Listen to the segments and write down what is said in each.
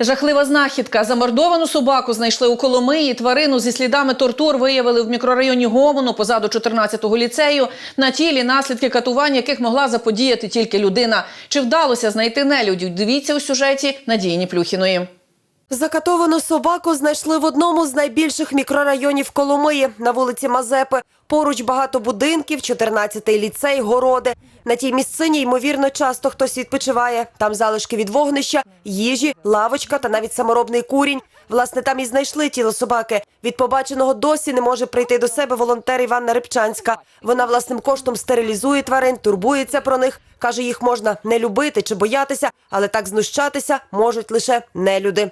Жахлива знахідка. Замордовану собаку знайшли у Коломиї. Тварину зі слідами тортур виявили в мікрорайоні Гомону позаду 14-го ліцею. На тілі наслідки катувань, яких могла заподіяти тільки людина. Чи вдалося знайти нелюдів? Дивіться у сюжеті Надії Плюхіної. Закатовану собаку знайшли в одному з найбільших мікрорайонів Коломиї на вулиці Мазепи. Поруч багато будинків, 14-й ліцей, городи. На тій місцині, ймовірно, часто хтось відпочиває. Там залишки від вогнища, їжі, лавочка та навіть саморобний курінь. Власне, там і знайшли тіло собаки. Від побаченого досі не може прийти до себе волонтер Іванна Рибчанська. Вона власним коштом стерилізує тварин, турбується про них. Каже, їх можна не любити чи боятися, але так знущатися можуть лише нелюди.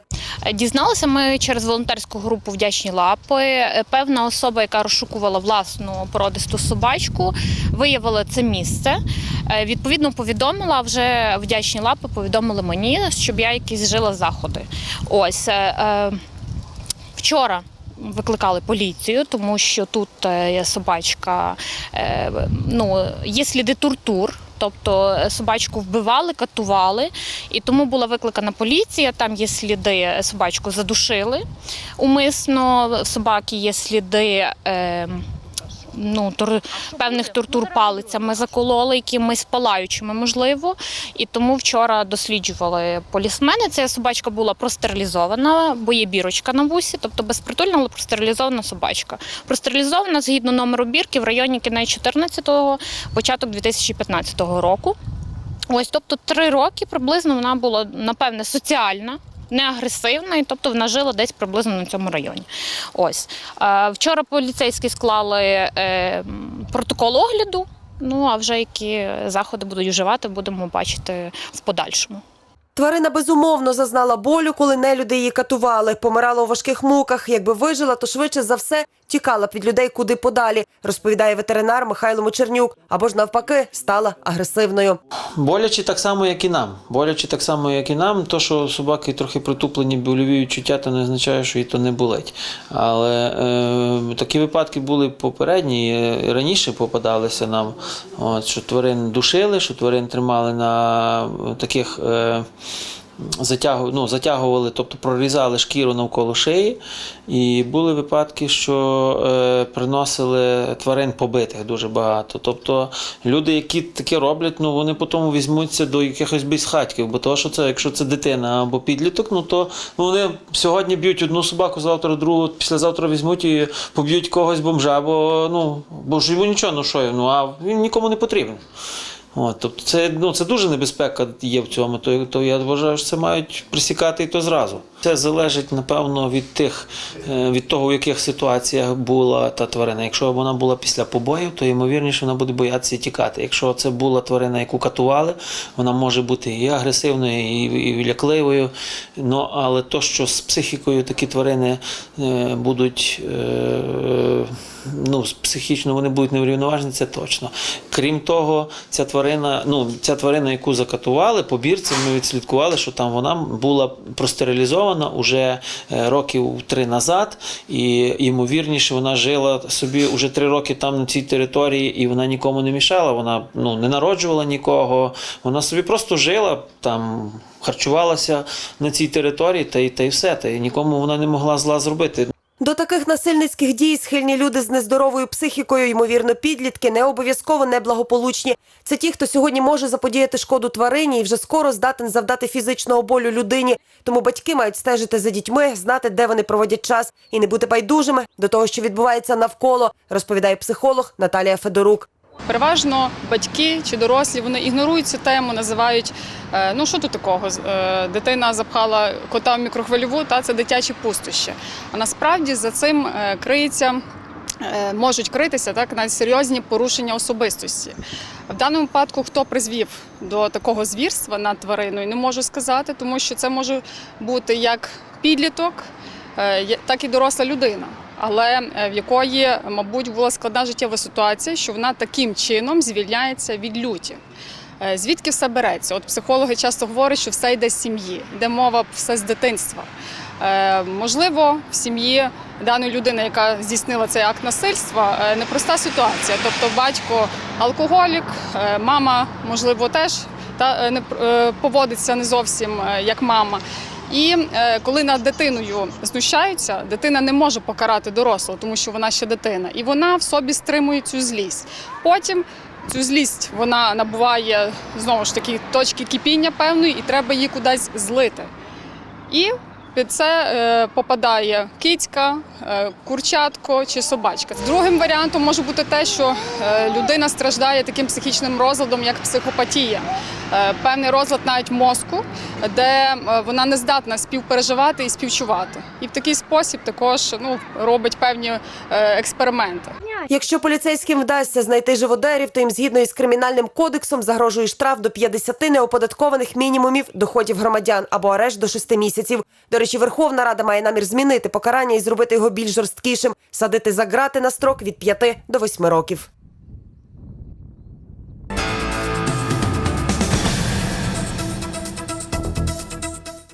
Дізналися ми через волонтерську групу Вдячні лапи. Певна особа, яка розшукувала власну породисту собачку, виявила це місце. Е, Відповідно, повідомила вже вдячні лапи, повідомили мені, щоб я якісь жила заходи. Ось е, е, вчора. Викликали поліцію, тому що тут собачка, ну є сліди тортур. Тобто собачку вбивали, катували, і тому була викликана поліція. Там є сліди, собачку задушили умисно. В собаки є сліди. Ну, тор, певних тортур палицями закололи, якимись палаючими, можливо. І тому вчора досліджували полісмени. Ця собачка була простерилізована, бо є бірочка на вусі, тобто безпритульна, але простерилізована собачка. Простерилізована згідно номеру бірки в районі кінець 14-го, початок 2015 року. Ось, тобто, три роки приблизно вона була, напевне, соціальна. Не агресивна, і тобто вона жила десь приблизно на цьому районі. Ось вчора поліцейські склали е, протокол огляду. Ну а вже які заходи будуть вживати, будемо бачити в подальшому. Тварина безумовно зазнала болю, коли нелюди її катували. Помирала у важких муках. Якби вижила, то швидше за все тікала б від людей куди подалі, розповідає ветеринар Михайло Мочернюк. Або ж навпаки стала агресивною. Боляче так само, як і нам. Боляче так само, як і нам. То, що собаки трохи притуплені больові відчуття, то не означає, що їй то не болить. Але е, такі випадки були попередні, е, раніше попадалися нам, от, що тварин душили, що тварин тримали на е, таких. Е, Затягу, ну, затягували, тобто прорізали шкіру навколо шиї. І були випадки, що е, приносили тварин побитих дуже багато. Тобто люди, які таке роблять, ну вони потім візьмуться до якихось безхатьків, бо то, що це, якщо це дитина або підліток, ну то ну, вони сьогодні б'ють одну собаку, завтра другу, післязавтра візьмуть і поб'ють когось бомжа, бо ну бо ж йому нічого, ну що, ну а він нікому не потрібен. От, тобто це, ну, це дуже небезпека є в цьому, то, то я вважаю, що це мають присікати і то зразу. Це залежить, напевно, від тих, е, від того, в яких ситуаціях була та тварина. Якщо вона була після побоїв, то ймовірніше вона буде боятися тікати. Якщо це була тварина, яку катували, вона може бути і агресивною, і, і лякливою. Ну, але то, що з психікою такі тварини е, будуть. Ну, психічно вони будуть неврівноважені, це точно. Крім того, ця тварина, ну, ця тварина, яку закатували, по бірці ми відслідкували, що там вона була простерилізована уже е, років три назад, і ймовірніше вона жила собі уже три роки там на цій території, і вона нікому не мішала. Вона ну, не народжувала нікого, вона собі просто жила там. Харчувалася на цій території, та й та й все. Та й нікому вона не могла зла зробити. До таких насильницьких дій схильні люди з нездоровою психікою, ймовірно, підлітки, не обов'язково неблагополучні. Це ті, хто сьогодні може заподіяти шкоду тварині і вже скоро здатен завдати фізичного болю людині. Тому батьки мають стежити за дітьми, знати, де вони проводять час, і не бути байдужими до того, що відбувається навколо, розповідає психолог Наталія Федорук. Переважно батьки чи дорослі вони ігнорують цю тему, називають е, ну що тут такого? Е, Дитина запхала кота в мікрохвильову, та це дитячі пустощі. А насправді за цим е, криється. Можуть критися так навіть серйозні порушення особистості. В даному випадку, хто призвів до такого звірства над твариною, не можу сказати, тому що це може бути як підліток, так і доросла людина. Але е, в якої, мабуть, була складна життєва ситуація, що вона таким чином звільняється від люті. Е, Звідки все береться? От психологи часто говорять, що все йде з сім'ї, йде мова все з дитинства. Е, Можливо, в сім'ї даної людини, яка здійснила цей акт насильства, непроста ситуація. Тобто батько алкоголік, мама, можливо, теж поводиться не зовсім як мама. І е, коли над дитиною знущаються, дитина не може покарати дорослого, тому що вона ще дитина, і вона в собі стримує цю злість. Потім цю злість вона набуває знову ж таки точки кипіння певної, і треба її кудись злити. І під це е, попадає кицька, е, курчатко чи собачка. Другим варіантом може бути те, що е, людина страждає таким психічним розладом, як психопатія, певний розлад навіть мозку, де е, вона не здатна співпереживати і співчувати. І в такий спосіб також ну, робить певні е, експерименти. Якщо поліцейським вдасться знайти живодерів, то їм згідно із кримінальним кодексом загрожує штраф до 50 неоподаткованих мінімумів доходів громадян або арешт до 6 місяців. До речі, Верховна Рада має намір змінити покарання і зробити його більш жорсткішим, садити за грати на строк від 5 до 8 років.